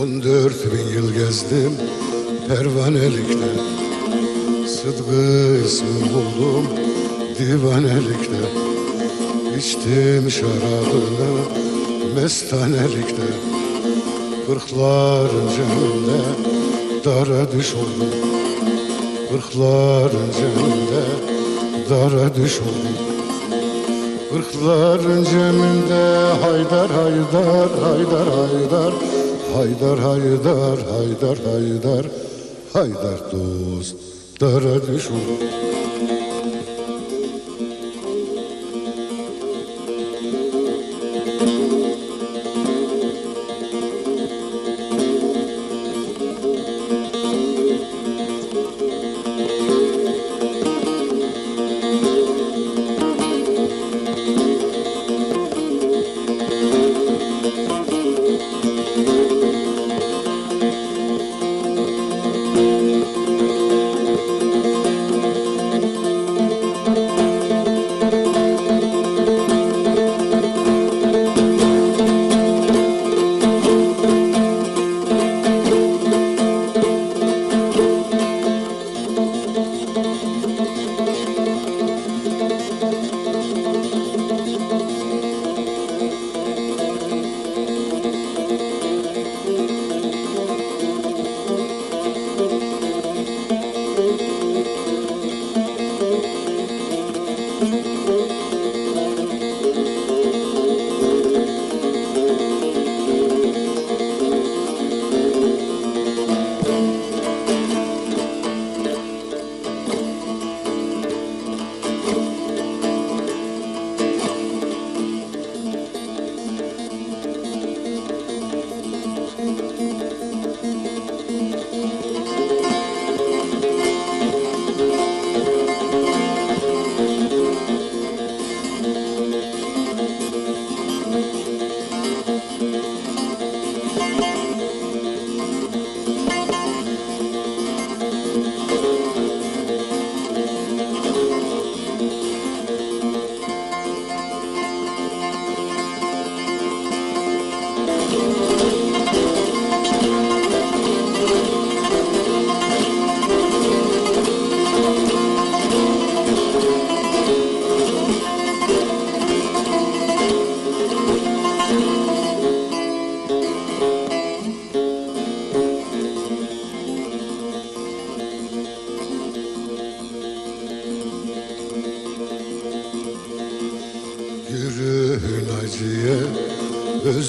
14 bin yıl gezdim pervanelikle Sıdkı ismi buldum divanelikle İçtim şarabını mestanelikte. Kırkların ceminde dara düş oldum. Kırkların ceminde dara düş oldum. Kırkların ceminde haydar haydar haydar haydar. Haydar haydar haydar haydar haydar dost. Dara düş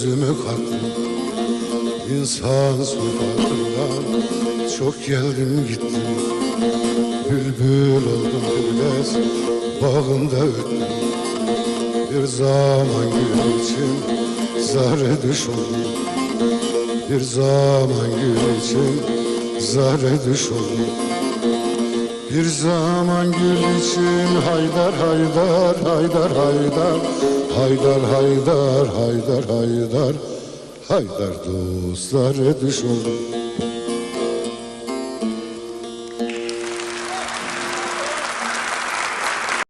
özümü kattım. İnsan sokakından çok geldim gittim. Bülbül oldum biraz bağında öttüm. Bir zaman gül için zare düş oldum. Bir zaman gül için zare düş oldum bir zaman gül için haydar haydar haydar haydar. Haydar haydar haydar haydar. Haydar dostlara düş oldum